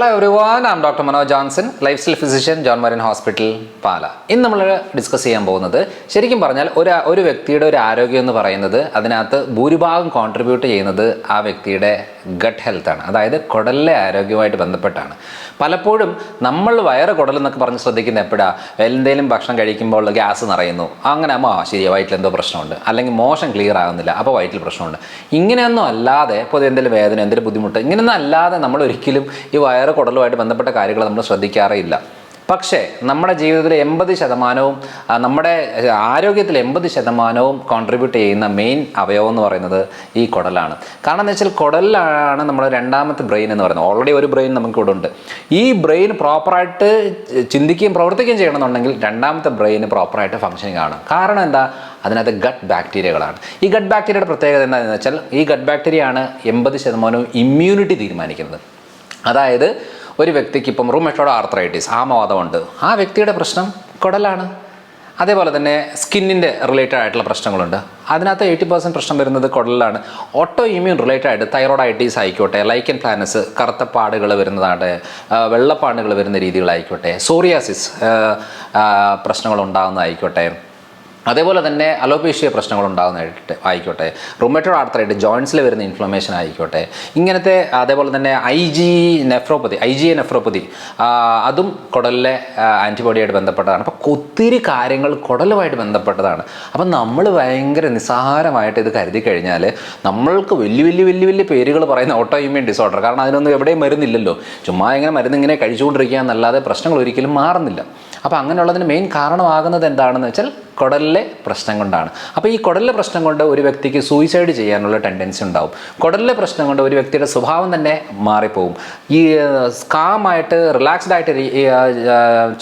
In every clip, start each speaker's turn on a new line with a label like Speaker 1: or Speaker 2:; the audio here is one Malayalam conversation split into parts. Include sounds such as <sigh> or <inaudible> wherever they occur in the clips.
Speaker 1: Hello everyone am doctor Manoj Johnson lifestyle physician John Marian hospital Pala ഇന്ന് നമ്മൾ ഡിസ്കസ് ചെയ്യാൻ പോകുന്നത് ശരിക്കും പറഞ്ഞാൽ ഒരു ഒരു വ്യക്തിയുടെ ഒരു ആരോഗ്യം എന്ന് പറയുന്നത് അതിനകത്ത് ഭൂരിഭാഗം കോൺട്രിബ്യൂട്ട് ചെയ്യുന്നത് ആ വ്യക്തിയുടെ ഗട്ട് ഹെൽത്താണ് അതായത് കുടലിലെ ആരോഗ്യവുമായിട്ട് ബന്ധപ്പെട്ടാണ്. പലപ്പോഴും നമ്മൾ വയറ് കുടൽ എന്നൊക്കെ പറഞ്ഞ് ശ്രദ്ധിക്കുന്ന എപ്പോഴാണ് എന്തെങ്കിലും ഭക്ഷണം കഴിക്കുമ്പോൾ ഗ്യാസ് നിറയുന്നു. അങ്ങനെ ആ ശരി വയറ്റിൽ എന്തോ പ്രശ്നമുണ്ട്. അല്ലെങ്കിൽ മോശം ക്ലിയർ ആകുന്നില്ല. അപ്പോൾ വയറ്റിൽ പ്രശ്നമുണ്ട്. ഇങ്ങനെയൊന്നും അല്ലാതെ ഇപ്പോൾ എന്തെങ്കിലും വേദന എന്തെങ്കിലും ബുദ്ധിമുട്ട് ഇങ്ങനെയൊന്നും അല്ലാതെ നമ്മൾ ഒരിക്കലും ഈ വയറ് കുടലുമായിട്ട് ബന്ധപ്പെട്ട കാര്യങ്ങൾ നമ്മൾ ശ്രദ്ധിക്കാറേയില്ല. പക്ഷേ നമ്മുടെ ജീവിതത്തിൽ എൺപത് ശതമാനവും നമ്മുടെ ആരോഗ്യത്തിൽ എൺപത് ശതമാനവും കോൺട്രിബ്യൂട്ട് ചെയ്യുന്ന മെയിൻ അവയവം എന്ന് പറയുന്നത് ഈ കുടലാണ്. കാരണം എന്ന് വെച്ചാൽ കുടലിലാണ് നമ്മുടെ രണ്ടാമത്തെ ബ്രെയിൻ എന്ന് പറയുന്നത്. ഓൾറെഡി ഒരു ബ്രെയിൻ നമുക്ക് ഇവിടെ ഉണ്ട് ഈ ബ്രെയിൻ പ്രോപ്പറായിട്ട് ചിന്തിക്കുകയും പ്രവർത്തിക്കുകയും ചെയ്യണമെന്നുണ്ടെങ്കിൽ രണ്ടാമത്തെ ബ്രെയിൻ പ്രോപ്പറായിട്ട് ഫങ്ഷനിങ് ആണ്. കാരണം എന്താ? അതിനകത്ത് ഗട്ട് ബാക്ടീരിയകളാണ് ഈ ഗട്ട് ബാക്ടീരിയയുടെ പ്രത്യേകത എന്താണെന്ന് വെച്ചാൽ ഈ ഗട്ട് ബാക്ടീരിയ ആണ് എൺപത് ശതമാനവും ഇമ്മ്യൂണിറ്റി തീരുമാനിക്കുന്നത്. അതായത് ഒരു വ്യക്തിക്ക് ഇപ്പം റൂമെറ്റോഡ് ആർത്രൈറ്റിസ് ആമവാദമുണ്ട്. ആ വ്യക്തിയുടെ പ്രശ്നം കുടലാണ്. അതേപോലെ തന്നെ സ്കിന്നിന്റെ റിലേറ്റഡ് ആയിട്ടുള്ള പ്രശ്നങ്ങളുണ്ട്. അതിനകത്ത് എയ്റ്റി പെർസെന്റ് പ്രശ്നം വരുന്നത് കുടലിലാണ്. ഓട്ടോ ഇമ്മ്യൂൺ റിലേറ്റഡ് ആയിട്ട് തൈറോയിഡൈറ്റീസ് ആയിക്കോട്ടെ ലൈക്കൻ പ്ലാനസ് കറുത്ത പാടുകൾ വരുന്നതാണ് വെള്ളപ്പാടുകൾ വരുന്ന രീതികളായിക്കോട്ടെ സോറിയാസിസ് പ്രശ്നങ്ങൾ ഉണ്ടാകുന്നതായിക്കോട്ടെ. അതേപോലെ തന്നെ അലോപേഷ്യ പ്രശ്നങ്ങൾ ഉണ്ടാകുന്നതായിട്ട് ആയിക്കോട്ടെ. റൊമറ്റോ ആർത്തറായിട്ട് ജോയിൻസിൽ വരുന്ന ഇൻഫ്ലമേഷൻ ആയിക്കോട്ടെ. ഇങ്ങനത്തെ അതേപോലെ തന്നെ I G nephropathy I G nephropathy അതും കുടലിലെ ആന്റിബോഡിയായിട്ട് ബന്ധപ്പെട്ടതാണ്. അപ്പോൾ ഒത്തിരി കാര്യങ്ങൾ കുടലുമായിട്ട് ബന്ധപ്പെട്ടതാണ്. അപ്പം നമ്മൾ ഭയങ്കര നിസ്സാരമായിട്ട് ഇത് കരുതി കഴിഞ്ഞാൽ നമ്മൾക്ക് വലിയ വലിയ വലിയ വലിയ പേരുകൾ പറയുന്ന ഓട്ടോ ഇമ്യൂൺ ഡിസോർഡർ കാരണം അതിനൊന്നും എവിടെയും മരുന്നില്ലല്ലോ. ചുമ്മാ ഇങ്ങനെ മരുന്ന് ഇങ്ങനെ കഴിച്ചുകൊണ്ടിരിക്കുക എന്നല്ലാതെ പ്രശ്നങ്ങൾ ഒരിക്കലും മാറുന്നില്ല. അപ്പോൾ അങ്ങനെയുള്ളതിന് മെയിൻ കാരണമാകുന്നത് എന്താണെന്ന് വെച്ചാൽ കുടലിലെ പ്രശ്നം കൊണ്ടാണ്. അപ്പോൾ ഈ കുടലിലെ പ്രശ്നം കൊണ്ട് ഒരു വ്യക്തിക്ക് സൂയിസൈഡ് ചെയ്യാനുള്ള ടെൻഡൻസി ഉണ്ടാവും. കുടലിലെ പ്രശ്നം കൊണ്ട് ഒരു വ്യക്തിയുടെ സ്വഭാവം തന്നെ മാറിപ്പോവും. ഈ സ്കാമായിട്ട് റിലാക്സ്ഡ് ആയിട്ട്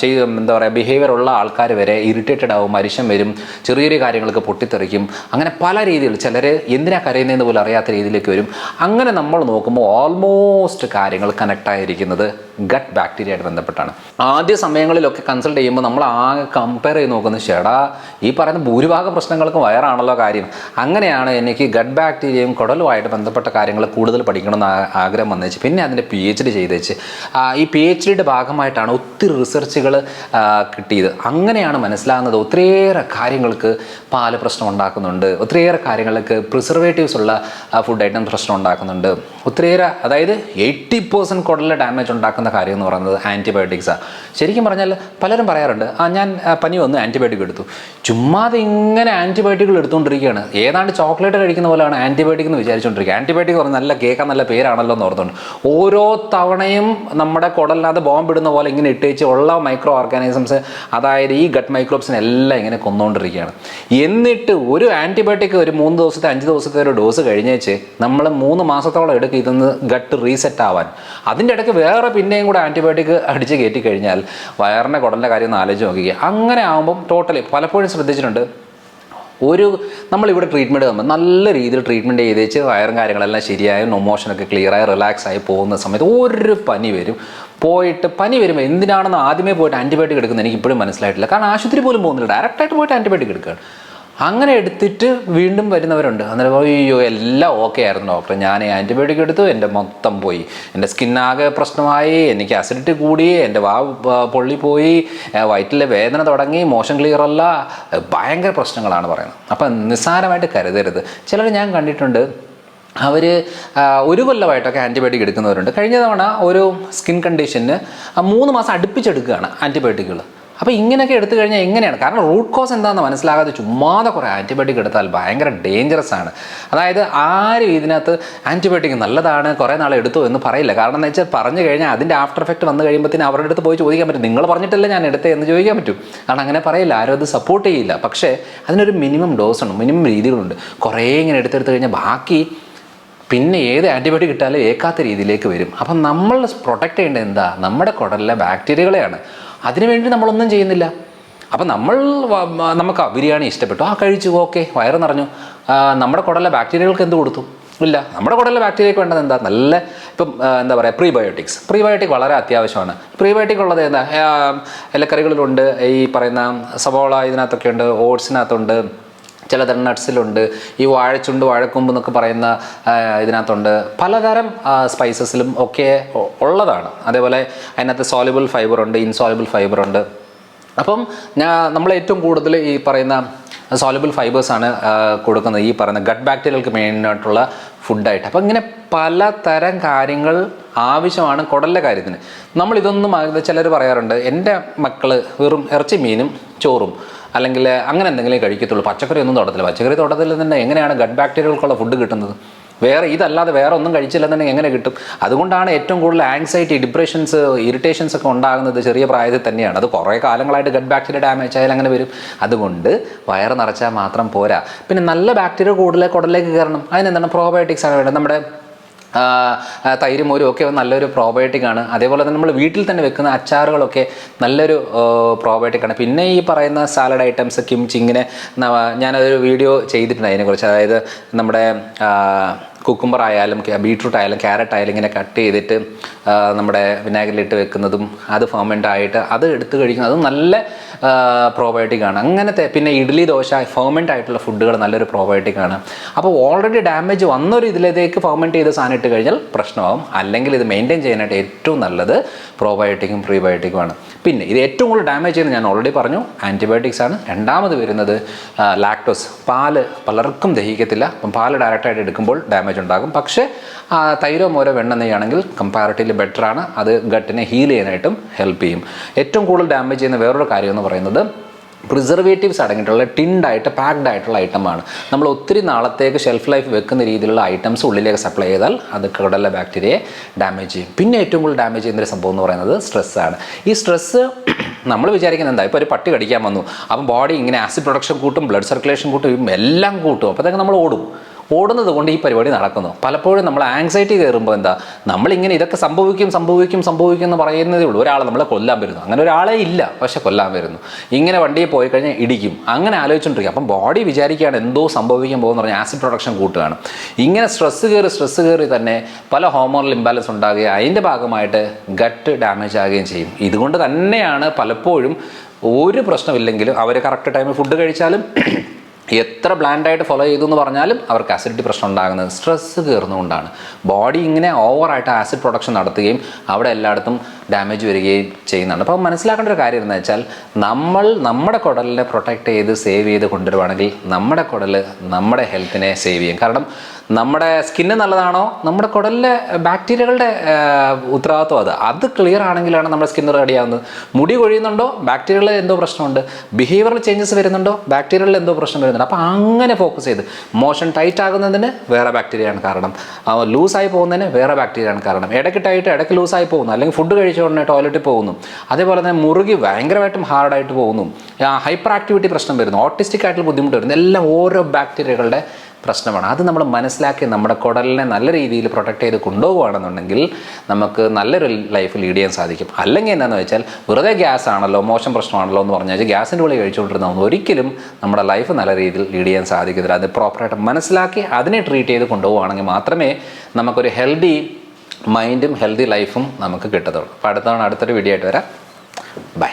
Speaker 1: ചെയ്യും എന്താ പറയുക ബിഹേവിയർ ഉള്ള ആൾക്കാർ വരെ ഇറിറ്റേറ്റഡ് ആവും മരിശം വരും ചെറിയ ചെറിയ കാര്യങ്ങൾക്ക് പൊട്ടിത്തെറിക്കും. അങ്ങനെ പല രീതിയിൽ ചിലർ എന്തിനാ കരയുന്നതെന്ന് പോലും അറിയാത്ത രീതിയിലേക്ക് വരും. അങ്ങനെ നമ്മൾ നോക്കുമ്പോൾ ഓൾമോസ്റ്റ് കാര്യങ്ങൾ കണക്ട് ആയിരിക്കുന്നത് ഗട്ട് ബാക്ടീരിയയായിട്ട് ബന്ധപ്പെട്ടാണ്. ആദ്യ സമയങ്ങളിലൊക്കെ കൺസൾട്ട് ചെയ്യുമ്പോൾ നമ്മൾ ആകെ കമ്പയർ ചെയ്ത് നോക്കുന്നത് ചേടാ ഈ പറയുന്ന ഭൂരിഭാഗം പ്രശ്നങ്ങൾക്കും വയറാണല്ലോ കാര്യം. അങ്ങനെയാണ് എനിക്ക് ഗഡ് ബാക്ടീരിയയും കുടലുമായിട്ട് ബന്ധപ്പെട്ട കാര്യങ്ങൾ കൂടുതൽ പഠിക്കണമെന്ന് ആഗ്രഹം വന്നേച്ച്. പിന്നെ അതിന്റെ പി എച്ച് ഡി ചെയ്തേച്ച് ഈ പി എച്ച് ഡിയുടെ ഭാഗമായിട്ടാണ് ഒത്തിരി റിസർച്ചുകൾ കിട്ടിയത്. അങ്ങനെയാണ് മനസ്സിലാകുന്നത് ഒത്തിരിയേറെ കാര്യങ്ങൾക്ക് പാൽ പ്രശ്നം ഉണ്ടാക്കുന്നുണ്ട്. ഒത്തിരിയേറെ കാര്യങ്ങൾക്ക് പ്രിസർവേറ്റീവ്സ് ഉള്ള ഫുഡ് ഐറ്റം പ്രശ്നം ഉണ്ടാക്കുന്നുണ്ട്. ഒത്തിരിയേറെ അതായത് എയ്റ്റി പേഴ്സന്റ് കുടലിൽ ഡാമേജ് ഉണ്ടാക്കുന്ന കാര്യം എന്ന് പറയുന്നത് ആന്റിബയോട്ടിക്സാണ് ശരിക്കും പറഞ്ഞാൽ പലരും പറയാറുണ്ട് ആ ഞാൻ പനി വന്ന് ആന്റിബയോട്ടിക് എടുത്തു. ചുമ്മാതെ ഇങ്ങനെ ആന്റിബയോട്ടിക്കുകൾ എടുത്തുകൊണ്ടിരിക്കുകയാണ് ഏതാണ്ട് ചോക്ലേറ്റ് കഴിക്കുന്ന പോലെയാണ് ആന്റിബയോട്ടിക് എന്ന് വിചാരിച്ചുകൊണ്ടിരിക്കുക ആന്റിബയോട്ടിക് പറഞ്ഞാൽ നല്ല കേൾക്കാൻ നല്ല പേരാണല്ലോ എന്ന് ഓർത്തുകൊണ്ട് ഓരോ തവണയും നമ്മുടെ കുടലിനകത്ത് ബോംബ് ഇടുന്ന പോലെ ഇങ്ങനെ ഇട്ടേച്ച് ഉള്ള മൈക്രോ ഓർഗാനിസംസ് അതായത് ഈ ഗട്ട് മൈക്രോബ്സിനെ എല്ലാം ഇങ്ങനെ കൊന്നുകൊണ്ടിരിക്കുകയാണ് എന്നിട്ട് ഒരു ആന്റിബയോട്ടിക് ഒരു മൂന്ന് ദിവസത്തെ അഞ്ച് ദിവസത്തെ ഒരു ഡോസ് കഴിഞ്ഞേച്ച് നമ്മൾ മൂന്ന് മാസത്തോളം എടുക്കുക ഇതൊന്ന് ഗട്ട് റീസെറ്റ് ആവാൻ. അതിന്റെ ഇടയ്ക്ക് വേറെ പിന്നെയും കൂടെ ആന്റിബയോട്ടിക് അടിച്ച് കയറ്റി കഴിഞ്ഞാൽ വയറിന്റെ കുടലിന്റെ കാര്യം ഒന്ന് ആലോചിച്ച് നോക്കിക്കുക അങ്ങനെ ആകുമ്പം ടോട്ടലി പലപ്പോഴും ശ്രദ്ധിച്ചിട്ടുണ്ട്. ഒരു നമ്മളിവിടെ ട്രീറ്റ്മെന്റ് തമ്മിൽ നല്ല രീതിയിൽ ട്രീറ്റ്മെന്റ് ചെയ്ത് വെച്ച് വയറും കാര്യങ്ങളെല്ലാം ശരിയായി നൊമോഷനൊക്കെ ക്ലിയറായി റിലാക്സ് ആയി പോകുന്ന സമയത്ത് ഒരു പനി വരും. പോയിട്ട് പനി വരുമ്പോൾ എന്തിനാണെന്ന് ആദ്യമേ പോയിട്ട് ആന്റിബയോട്ടിക് എടുക്കുന്നത് എനിക്ക് ഇപ്പോഴും മനസ്സിലായിട്ടില്ല. കാരണം ആശുപത്രി പോലും പോകുന്നില്ല. ഡയറക്റ്റായിട്ട് പോയിട്ട് ആന്റിബയോട്ടിക് എടുക്കുകയാണ്. അങ്ങനെ എടുത്തിട്ട് വീണ്ടും വരുന്നവരുണ്ട്. അന്നേരം അയ്യോ എല്ലാം ഓക്കെ ആയിരുന്നു ഡോക്ടർ ഞാൻ ആന്റിബയോട്ടിക് എടുത്തു എന്റെ മൊത്തം പോയി. എന്റെ സ്കിന്നാകെ പ്രശ്നമായി എനിക്ക് അസിഡിറ്റി കൂടി എന്റെ വാ പൊള്ളി പൊള്ളിപ്പോയി വയറ്റിലെ വേദന തുടങ്ങി മോശം ക്ലിയർ അല്ല. ഭയങ്കര പ്രശ്നങ്ങളാണ് പറയുന്നത്. അപ്പം നിസ്സാരമായിട്ട് കരുതരുത്. ചിലർ ഞാൻ കണ്ടിട്ടുണ്ട് അവർ ഒരു കൊല്ലമായിട്ടൊക്കെ ആന്റിബയോട്ടിക് എടുക്കുന്നവരുണ്ട്. കഴിഞ്ഞ തവണ ഒരു സ്കിൻ കണ്ടീഷന് മൂന്ന് മാസം അടുപ്പിച്ചെടുക്കുകയാണ് ആന്റിബയോട്ടിക്കുകൾ അപ്പോൾ ഇങ്ങനെയൊക്കെ എടുത്തു കഴിഞ്ഞാൽ എങ്ങനെയാണ്? കാരണം റൂട്ട് കോസ് എന്താണെന്ന് മനസ്സിലാകാതെ ചുമ്മാതെ കുറേ ആന്റിബയോട്ടിക് എടുത്താൽ ഭയങ്കര ഡേഞ്ചറസ് ആണ്. അതായത് ആരും ഇതിനകത്ത് ആന്റിബയോട്ടിക് നല്ലതാണ് കുറേ നാൾ എടുത്തു എന്ന് പറയില്ല. കാരണം എന്ന് വെച്ചാൽ പറഞ്ഞു കഴിഞ്ഞാൽ അതിന്റെ ആഫ്റ്റർ എഫക്റ്റ് വന്നു കഴിയുമ്പോഴത്തേന് അവരുടെ അടുത്ത് പോയി ചോദിക്കാൻ പറ്റും. നിങ്ങൾ പറഞ്ഞിട്ടല്ലേ ഞാൻ എടുത്തേ എന്ന് ചോദിക്കാൻ പറ്റും. കാരണം അങ്ങനെ പറയില്ല ആരും അത് സപ്പോർട്ട് ചെയ്യില്ല. പക്ഷേ അതിനൊരു മിനിമം ഡോസ് ഉണ്ട് മിനിമം രീതികളുണ്ട്. കുറേ ഇങ്ങനെ എടുത്തെടുത്ത് കഴിഞ്ഞാൽ ബാക്കി പിന്നെ ഏത് ആന്റിബയോട്ടിക് കിട്ടാലും ഏക്കാത്ത രീതിയിലേക്ക് വരും. അപ്പം നമ്മൾ പ്രൊട്ടക്റ്റ് ചെയ്യേണ്ടത് എന്താ? നമ്മുടെ കുടലിലെ ബാക്ടീരിയകളെയാണ് അതിനുവേണ്ടി നമ്മളൊന്നും ചെയ്യുന്നില്ല. അപ്പം നമ്മൾ നമുക്ക് ബിരിയാണി ഇഷ്ടപ്പെട്ടു. ആ കഴിച്ചു ഓക്കെ. വയറ് നിറഞ്ഞു. നമ്മുടെ കുടലിലെ ബാക്ടീരിയകൾക്ക് എന്ത് കൊടുത്തു? ഇല്ല. നമ്മുടെ കുടലിലെ ബാക്ടീരിയക്ക് വേണ്ടത് എന്താ? നല്ല ഇപ്പം എന്താ പറയുക പ്രീബയോട്ടിക്സ്. പ്രീബയോട്ടിക് വളരെ അത്യാവശ്യമാണ്. പ്രീബയോട്ടിക് ഉള്ളത് എന്താ? ഇലക്കറികളിലുണ്ട്. ഈ പറയുന്ന സവോള ഇതിനകത്തൊക്കെ ഉണ്ട് ഓട്സിനകത്തുണ്ട്. ചിലതരം നട്ട്സിലുണ്ട്. ഈ വാഴച്ചുണ്ട് വാഴക്കൊമ്പ് എന്നൊക്കെ പറയുന്ന ഇതിനകത്തുണ്ട്. പലതരം സ്പൈസസിലും ഒക്കെ ഉള്ളതാണ്. അതേപോലെ അതിനകത്ത് സോലിബിൾ ഫൈബർ ഉണ്ട് ഇൻസോലിബിൾ ഫൈബർ ഉണ്ട്. അപ്പം ഞാൻ നമ്മൾ ഏറ്റവും കൂടുതൽ ഈ പറയുന്ന സോലിബിൾ ഫൈബേഴ്സാണ് കൊടുക്കുന്നത്. ഈ പറയുന്ന ഗട്ട് ബാക്ടീരിയകൾക്ക് മെയിനായിട്ടുള്ള ഫുഡായിട്ട് അപ്പം ഇങ്ങനെ പലതരം കാര്യങ്ങൾ ആവശ്യമാണ് കുടലിലെ കാര്യത്തിന്. നമ്മളിതൊന്നും ചിലർ പറയാറുണ്ട് എന്റെ മക്കൾ വെറും ഇറച്ചി മീനും ചോറും. അല്ലെങ്കിൽ അങ്ങനെ എന്തെങ്കിലും കഴിക്കത്തുള്ളൂ. പച്ചക്കറി ഒന്നും തൊടത്തില്ല പച്ചക്കറി തൊടത്തിൽ തന്നെ എങ്ങനെയാണ് ഗഡ് ബാക്ടീരിയകൾക്കുള്ള ഫുഡ് കിട്ടുന്നത്? വേറെ ഇതല്ലാതെ വേറെ ഒന്നും കഴിച്ചില്ലെന്നുണ്ടെങ്കിൽ എങ്ങനെ കിട്ടും? അതുകൊണ്ടാണ് ഏറ്റവും കൂടുതൽ ആങ്സൈറ്റി ഡിപ്രഷൻസ് ഇറിറ്റേഷൻസ് ഒക്കെ ഉണ്ടാകുന്നത് ചെറിയ പ്രായത്തിൽ തന്നെയാണ്. അത് കുറേ കാലങ്ങളായിട്ട് ഗഡ് ബാക്ടീരിയ ഡാമേജ് ആയാലും അങ്ങനെ വരും. അതുകൊണ്ട് വയറ് നിറച്ചാൽ മാത്രം പോരാ. പിന്നെ നല്ല ബാക്ടീരിയ കൂടുതൽ കുടലിലേക്ക് കയറണം. അതിനെന്താണ് പ്രോബയോട്ടിക്സ് ആണ് വേണ്ടത്? നമ്മുടെ തൈര് മോരും ഒക്കെ നല്ലൊരു പ്രോബയോട്ടിക് ആണ്. അതേപോലെ തന്നെ നമ്മൾ വീട്ടിൽ തന്നെ വെക്കുന്ന അച്ചാറുകളൊക്കെ നല്ലൊരു പ്രോബയോട്ടിക് ആണ്. പിന്നെ ഈ പറയുന്ന സാലഡ് ഐറ്റംസ് കിംചി ഇങ്ങനെ ഞാനതൊരു വീഡിയോ ചെയ്തിട്ടുണ്ട് അതിനെക്കുറിച്ച്. അതായത് നമ്മുടെ കുക്കുംബർ ആയാലും ബീട്രൂട്ട് ആയാലും ക്യാരറ്റ് ആയാലും ഇങ്ങനെ കട്ട് ചെയ്തിട്ട് നമ്മുടെ വിനാഗിരിലിട്ട് വെക്കുന്നതും അത് ഫെർമെന്റ് ആയിട്ട് അത് എടുത്തു കഴിക്കുന്നത് അതും നല്ല പ്രോബയോട്ടിക് ആണ്. അങ്ങനത്തെ പിന്നെ ഇഡ്ഡലി ദോശ ഫെർമെന്റ് ആയിട്ടുള്ള ഫുഡുകൾ നല്ലൊരു പ്രോബയോട്ടിക് ആണ്. അപ്പോൾ ഓൾറെഡി ഡാമേജ് വന്നൊരു ഇതിലേക്ക് ഫെർമെന്റ് ചെയ്ത് സാധനം ഇട്ട് കഴിഞ്ഞാൽ പ്രശ്നമാകും അല്ലെങ്കിൽ ഇത് മെയിന്റെയിൻ ചെയ്യാനായിട്ട് ഏറ്റവും നല്ലത് പ്രോബയോട്ടിക്കും പ്രീബയോട്ടിക്കും ആണ്. പിന്നെ ഇത് ഏറ്റവും കൂടുതൽ ഡാമേജ് ചെയ്യുന്നത് ഞാൻ ഓൾറെഡി പറഞ്ഞു. ആന്റിബയോട്ടിക്സ് ആണ്. രണ്ടാമത് വരുന്നത് ലാക്ടോസ് പാൽ പലർക്കും ദഹിക്കത്തില്ല. അപ്പം പാൽ ഡയറക്റ്റായിട്ട് എടുക്കുമ്പോൾ ഡാമേജ് ഉണ്ടാകും. പക്ഷേ ആ, തൈരോ മോരോ വെണ്ണ നെയ്യാണെങ്കിൽ കമ്പാരിറ്റീവ്ലി ബെറ്റർ ആണ്. അത് ഗട്ടിനെ ഹീൽ ചെയ്യാനായിട്ടും ഹെൽപ്പ് ചെയ്യും. ഏറ്റവും കൂടുതൽ ഡാമേജ് ചെയ്യുന്ന വേറൊരു കാര്യം എന്ന് പറയുന്നത് പ്രിസർവേറ്റീവ്സ് അടങ്ങിയിട്ടുള്ള ടിൻഡ് പാക്ഡ് ആയിട്ടുള്ള ഐറ്റമാണ് നമ്മൾ ഒത്തിരി നാളത്തേക്ക് ഷെൽഫ് ലൈഫ് വെക്കുന്ന രീതിയിലുള്ള ഐറ്റംസ് ഉള്ളിലേക്ക് സപ്ലൈ ചെയ്താൽ അത് കടലിലെ ബാക്ടീരിയയെ ഡാമേജ് ചെയ്യും. പിന്നെ ഏറ്റവും കൂടുതൽ ഡാമേജ് ചെയ്യുന്ന ഒരു സംഭവം എന്ന് പറയുന്നത് സ്ട്രെസ്സാണ് ഈ സ്ട്രെസ്സ് <clears throat> നമ്മൾ വിചാരിക്കുന്നത് എന്താ? ഇപ്പോൾ ഒരു പട്ടി കടിക്കാൻ വന്നു. അപ്പം ബോഡി ഇങ്ങനെ ആസിഡ് പ്രൊഡക്ഷൻ കൂട്ടും ബ്ലഡ് സർക്കുലേഷൻ കൂട്ടും എല്ലാം കൂട്ടും. അപ്പോഴത്തേക്ക് നമ്മൾ ഓടും. ഓടുന്നത് കൊണ്ട് ഈ പരിപാടി നടക്കുന്നു. പലപ്പോഴും നമ്മൾ ആങ്സൈറ്റി കയറുമ്പോൾ എന്താ നമ്മളിങ്ങനെ ഇതൊക്കെ സംഭവിക്കും സംഭവിക്കും സംഭവിക്കും എന്ന് പറയുന്നതേ ഉള്ളൂ. ഒരാൾ നമ്മളെ കൊല്ലാൻ വരുന്നു. അങ്ങനെ ഒരാളെ ഇല്ല പക്ഷെ കൊല്ലാൻ വരുന്നു. ഇങ്ങനെ വണ്ടിയിൽ പോയി കഴിഞ്ഞാൽ ഇടിക്കും. അങ്ങനെ ആലോചിച്ചുകൊണ്ടിരിക്കും അപ്പം ബോഡി വിചാരിക്കുകയാണ് എന്തോ സംഭവിക്കാൻ പോകുന്ന പറഞ്ഞാൽ ആസിഡ് പ്രൊഡക്ഷൻ കൂട്ടുകയാണ്. ഇങ്ങനെ സ്ട്രെസ്സ് കയറി സ്ട്രെസ്സ് കയറി തന്നെ പല ഹോമോണൽ ഇംബാലൻസ് ഉണ്ടാകുകയും അതിന്റെ ഭാഗമായിട്ട് ഗട്ട് ഡാമേജ് ആകുകയും ചെയ്യും. ഇതുകൊണ്ട് തന്നെയാണ് പലപ്പോഴും ഒരു പ്രശ്നമില്ലെങ്കിലും അവർ കറക്റ്റ് ടൈമിൽ ഫുഡ് കഴിച്ചാലും എത്ര ബ്ലാൻഡായിട്ട് ഫോളോ ചെയ്തു എന്ന് പറഞ്ഞാലും അവർക്ക് ആസിഡിറ്റി പ്രശ്നം ഉണ്ടാകുന്നത് സ്ട്രെസ്സ് കയറുന്നതുകൊണ്ടാണ് ബോഡി ഇങ്ങനെ ഓവറായിട്ട് ആസിഡ് പ്രൊഡക്ഷൻ നടത്തുകയും അവിടെ എല്ലായിടത്തും ഡാമേജ് വരികയും ചെയ്യുന്നുണ്ട് അപ്പോൾ മനസ്സിലാക്കേണ്ട ഒരു കാര്യം എന്ന് വെച്ചാൽ നമ്മൾ നമ്മുടെ കുടലിനെ പ്രൊട്ടക്റ്റ് ചെയ്ത് സേവ് ചെയ്ത് കൊണ്ടുവരുവാണെങ്കിൽ നമ്മുടെ കുടൽ നമ്മുടെ ഹെൽത്തിനെ സേവ് ചെയ്യും. കാരണം നമ്മുടെ സ്കിന്ന് നല്ലതാണോ? നമ്മുടെ കുടലിലെ ബാക്ടീരിയകളുടെ ഉത്തരവാദിത്വം അത്. അത് ക്ലിയർ ആണെങ്കിലാണ് നമ്മുടെ സ്കിന്ന് റെഡി ആവുന്നത്. മുടി കൊഴിയുന്നുണ്ടോ? ബാക്ടീരിയകളിൽ എന്തോ പ്രശ്നമുണ്ട്. ബിഹേവിയറൽ ചേഞ്ചസ് വരുന്നുണ്ടോ? ബാക്ടീരിയകളിൽ എന്തോ പ്രശ്നം വരുന്നുണ്ട്. അപ്പോൾ അങ്ങനെ ഫോക്കസ് ചെയ്ത്. മോഷൻ ടൈറ്റ് ആകുന്നതിന് വേറെ ബാക്ടീരിയയാണ് കാരണം. ലൂസായി പോകുന്നതിന് വേറെ ബാക്ടീരിയയാണ് കാരണം. ഇടയ്ക്ക് ടൈറ്റ് ഇടയ്ക്ക് ലൂസായി പോകുന്നു. അല്ലെങ്കിൽ ഫുഡ് കഴിച്ച ഉടനെ ടോയ്ലറ്റിൽ പോകുന്നു. അതേപോലെ തന്നെ മുറുകി ഭയങ്കരമായിട്ടും ഹാർഡായിട്ട് പോകുന്നു. ഹൈപ്പർ ആക്ടിവിറ്റി പ്രശ്നം വരുന്നു. ഓട്ടിസ്റ്റിക് ആയിട്ടുള്ള ബുദ്ധിമുട്ട് വരുന്നു. എല്ലാം ഓരോ ബാക്ടീരിയകളുടെ പ്രശ്നമാണ്. അത് നമ്മൾ മനസ്സിലാക്കി നമ്മുടെ കുടലിനെ നല്ല രീതിയിൽ പ്രൊട്ടക്ട് ചെയ്ത് കൊണ്ടുപോകുകയാണെന്നുണ്ടെങ്കിൽ നമുക്ക് നല്ലൊരു ലൈഫ് ലീഡ് ചെയ്യാൻ സാധിക്കും. അല്ലെങ്കിൽ എന്താണെന്ന് വെച്ചാൽ വെറുതെ ഗ്യാസ് ആണല്ലോ മോശം പ്രശ്നമാണല്ലോ എന്ന് പറഞ്ഞാൽ ഗ്യാസിന്റെ ഉള്ളിൽ കഴിച്ചുകൊണ്ടിരുന്ന ഒരിക്കലും നമ്മുടെ ലൈഫ് നല്ല രീതിയിൽ ലീഡ് ചെയ്യാൻ സാധിക്കത്തില്ല. അത് പ്രോപ്പറായിട്ട് മനസ്സിലാക്കി അതിനെ ട്രീറ്റ് ചെയ്ത് കൊണ്ടുപോകുകയാണെങ്കിൽ മാത്രമേ നമുക്കൊരു ഹെൽത്തി മൈൻഡും ഹെൽത്തി ലൈഫും നമുക്ക് കിട്ടത്തുള്ളൂ. അപ്പോൾ അടുത്താണ് അടുത്തൊരു വീഡിയോ ആയിട്ട് വരാം. ബൈ